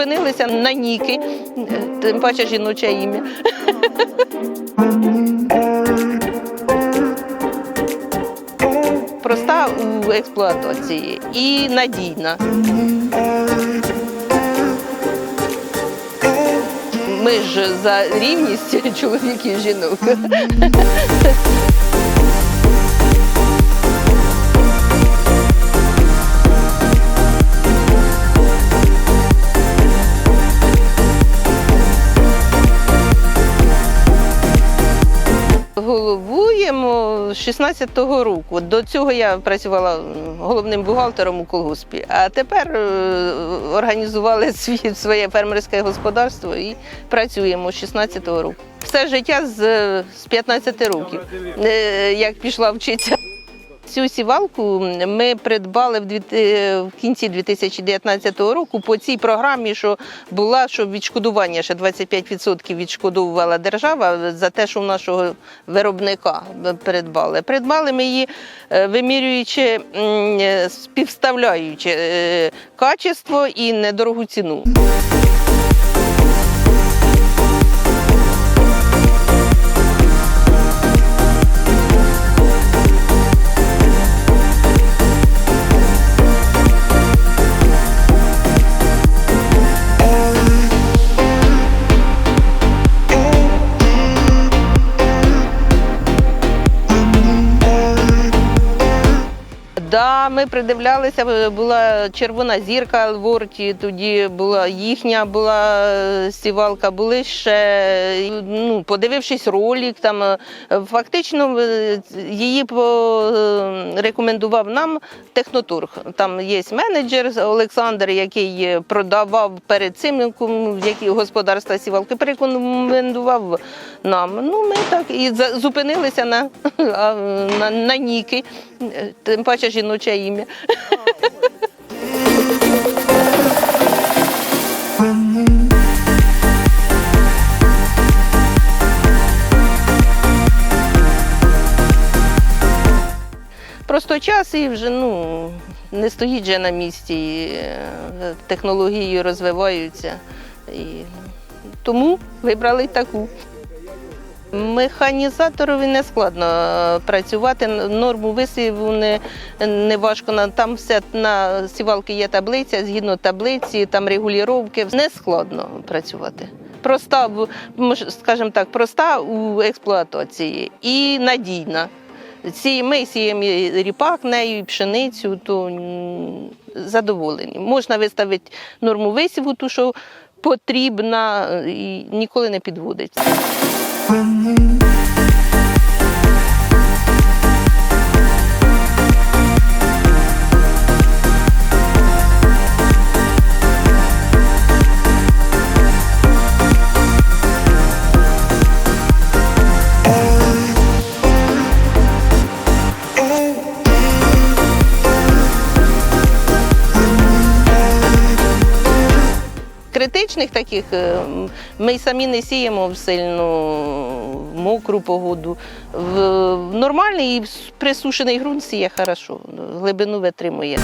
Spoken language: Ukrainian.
зупинилися на Ніки, е, тим паче жіноче ім'я. Проста у експлуатації і надійна. Ми ж за рівність чоловіків і жінок. Головуємо з 16-го року. До цього я працювала головним бухгалтером у колгоспі, а тепер е, організували своє фермерське господарство і працюємо з 16-го року. Все життя з, з 15 років, е, як пішла вчитися. Цю сівалку ми придбали в е, кінці 2019 року по цій програмі, що була, що відшкодування ще 25% відшкодовувала держава за те, що в нашого виробника придбали. Придбали ми її, е, вимірюючи, е, співставляючи качество і недорогу ціну. Да, ми придивлялися, була червона зірка в Ворті, тоді була їхня була е, сівалка, були ще, ну, подивившись ролик, там е, фактично е, її порекомендував нам технотург. Там є менеджер Олександр, який продавав перед цим які господарства сівалки, порекомендував нам. Ну, ми так і зупинилися на, на, на Ніки, тим паче жіноче ім'я. Просто час і вже ну, не стоїть же на місці, е, технології розвиваються. І тому вибрали таку. Механізаторові не складно е, працювати. Норму висіву не, не важко. Там все на сівалки є таблиця, згідно таблиці, там регулювання. Не складно працювати. Проста, скажімо так, проста у експлуатації і надійна. Ці, ми сіємо ріпак нею, і пшеницю, то задоволені. Можна виставити норму висіву, ту, що потрібна, е, і ніколи не підводиться. for me. Критичних таких е, ми самі не сіємо в сильну мокру погоду. В в нормальний і присушений ґрунт сіє хорошо, глибину витримує.